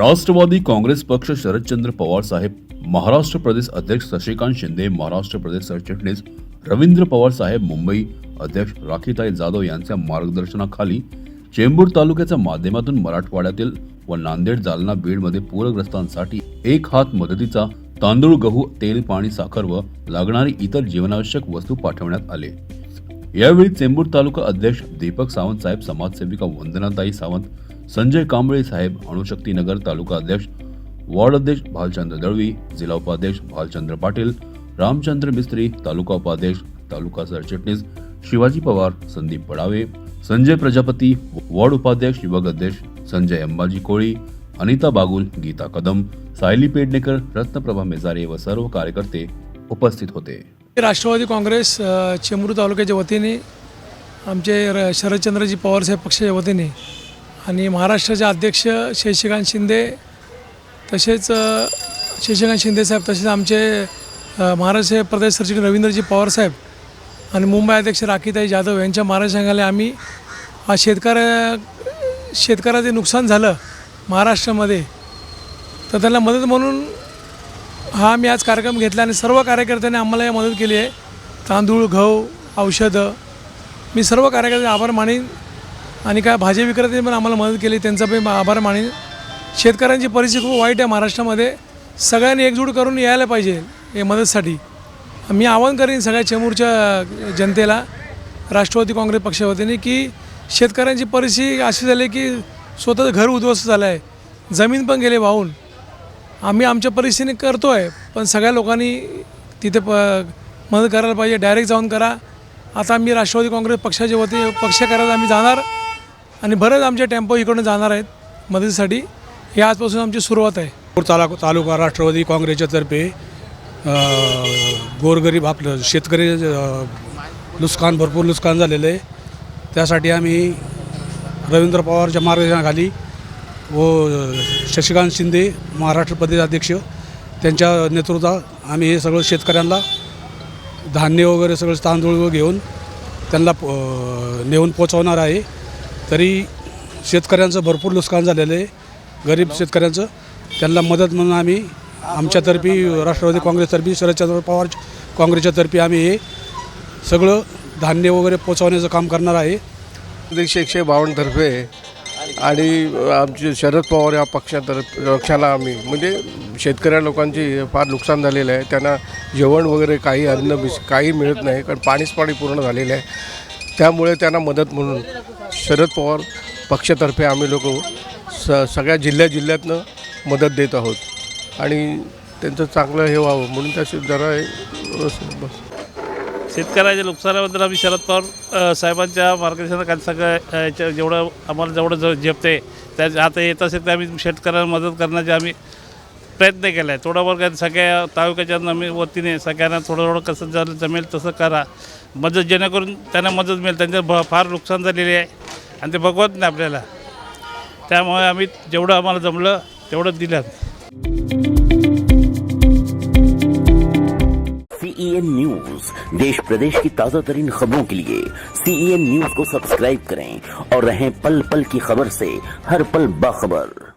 राष्ट्रवादी काँग्रेस पक्ष शरदचंद्र पवार साहेब महाराष्ट्र प्रदेश अध्यक्ष शशिकांत शिंदे महाराष्ट्र प्रदेश सरचिटणीस रवींद्र पवार साहेब मुंबई अध्यक्ष राखीताई जाधव यांच्या मार्गदर्शनाखाली चेंबूर तालुक्याच्या माध्यमातून मराठवाड्यातील व नांदेड जालना बीडमध्ये पूरग्रस्तांसाठी एक हात मदतीचा तांदूळ गहू तेल पाणी साखर व लागणारी इतर जीवनावश्यक वस्तू पाठवण्यात आले. यावेळी चेंबूर तालुका अध्यक्ष दीपक सावंत साहेब समाजसेविका वंदनाताई सावंत संजय कांबळे साहेब अणुशक्ती नगर तालुका अध्यक्ष वॉर्ड अध्यक्ष भालचंद्र दळवी जिल्हा उपाध्यक्ष भालचंद्र पाटील रामचंद्र मिस्त्री तालुका उपाध्यक्ष तालुका सरचिटणीस शिवाजी पवार संदीप पडावे संजय प्रजापती वॉर्ड उपाध्यक्ष युवक अध्यक्ष संजय अंबाजी कोळी अनिता बागुल गीता कदम सायली पेडणेकर रत्नप्रभा मेजारे व सर्व कार्यकर्ते उपस्थित होते. राष्ट्रवादी काँग्रेस चेंबूर तालुक्याच्या वतीने आमचे र शरदचंद्रजी पवारसाहेब पक्षाच्या वतीने आणि महाराष्ट्राचे अध्यक्ष शशिकांत शिंदे तसेच शशिकांत शिंदे साहेब तसेच आमचे महाराष्ट्र प्रदेश सरचिटणीस रवींद्रजी पवारसाहेब आणि मुंबई अध्यक्ष राखीताई जाधव यांच्या मार्गदर्शनाखाली आम्ही हा शेतकऱ्या शेतकऱ्याचे नुकसान झालं महाराष्ट्रामध्ये तर त्यांना मदत म्हणून हा मी आज कार्यक्रम घेतला आणि सर्व कार्यकर्त्यांनी आम्हाला या मदत केली आहे. तांदूळ गहू औषधं. मी सर्व कार्यकर्त्यांचे आभार मानेन. आणि काय भाजी विक्रेत्यांनी पण आम्हाला मदत केली. त्यांचा पण आभार मानेन शेतकऱ्यांची परिस्थिती खूप वाईट आहे महाराष्ट्रामध्ये. सगळ्यांनी एकजूट करून यायला पाहिजे हे मदतसाठी. मी आवाहन करीन सगळ्या चेंबूरच्या जनतेला राष्ट्रवादी काँग्रेस पक्षावतीने की शेतकऱ्यांची परिस्थिती अशी झाली की स्वतःचं घर उद्ध्वस्त झालं आहे जमीन पण गेले वाहून. आम्ही आमच्या परिस्थितीने करतो आहे पण सगळ्या लोकांनी तिथे प मदत करायला पाहिजे. डायरेक्ट जाऊन करा. आता आम्ही राष्ट्रवादी काँग्रेस पक्षाच्या वतीने पक्ष करायला आम्ही जाणार. आणि बरेच आमचे टेम्पो इकडून जाणार आहेत मदतीसाठी. ही आजपासून आमची सुरुवात आहे. नागपूर तालुका तालुका राष्ट्रवादी काँग्रेसच्या तर्फे गोरगरीब आपलं शेतकरी नुकसान भरपूर नुकसान झालेलं आहे. त्यासाठी आम्ही रवींद्र पवारच्या मार्गदर्शनाखाली व शशिकांत शिंदे महाराष्ट्र प्रदेश अध्यक्ष त्यांच्या नेतृत्वात आम्ही हे सगळं शेतकऱ्यांना धान्य वगैरे सगळं तांदूळ घेऊन त्यांना प- नेऊन पोचवणार आहे. तरी शेतकऱ्यांचं भरपूर नुकसान झालेलं आहे. गरीब शेतकऱ्यांचं. त्यांना मदत म्हणून आम्ही आमच्यातर्फे राष्ट्रवादी काँग्रेसतर्फे शरदचंद्र पवार काँग्रेसच्या तर्फे आम्ही हे सगळं धान्य वगैरे पोचवण्याचं काम करणार आहे. प्रदेश एकशे बावन्नतर्फे आणि आमचे शरद पवार या पक्षातर्फ पक्षाला आम्ही म्हणजे शेतकऱ्या लोकांची फार नुकसान झालेलं आहे. त्यांना जेवण वगैरे काही अन्न काही मिळत नाही कारण पाणीच पाणी पूर्ण झालेलं आहे. त्यामुळे त्यांना मदत म्हणून शरद पवार पक्षातर्फे आम्ही लोक स सगळ्या जिल्ह्या जिल्ह्यातनं मदत देत आहोत. आणि त्यांचं चांगलं हे व्हावं म्हणून त्याशी जरा बस शेतकऱ्याच्या नुकसानाबद्दल आम्ही शरद पवार साहेबांच्या मार्गदर्शनाखाली सगळं याच्या जेवढं आम्हाला जेवढं ज झेपते त्या आता येत असेल तर आम्ही शेतकऱ्यांना मदत करण्याचे आम्ही प्रयत्न केला आहे थोडा वर्ग सगळ्या तालुक्याच्या आम्ही वतीने सगळ्यांना थोडं थोडं कसं जर जमेल तसं करा. मदत जेणेकरून त्यांना मदत मिळेल. त्यांचं भ फार नुकसान झालेले आहे. आणि ते बघवत नाही आपल्याला. त्यामुळे आम्ही जेवढं आम्हाला जमलं तेवढं दिलं. सीईएन न्यूज देश प्रदेश की ताजा तरीन खबरों के लिए सीईएन न्यूज को सब्सक्राइब करें और रहें पल पल की खबर से हर पल बाखबर।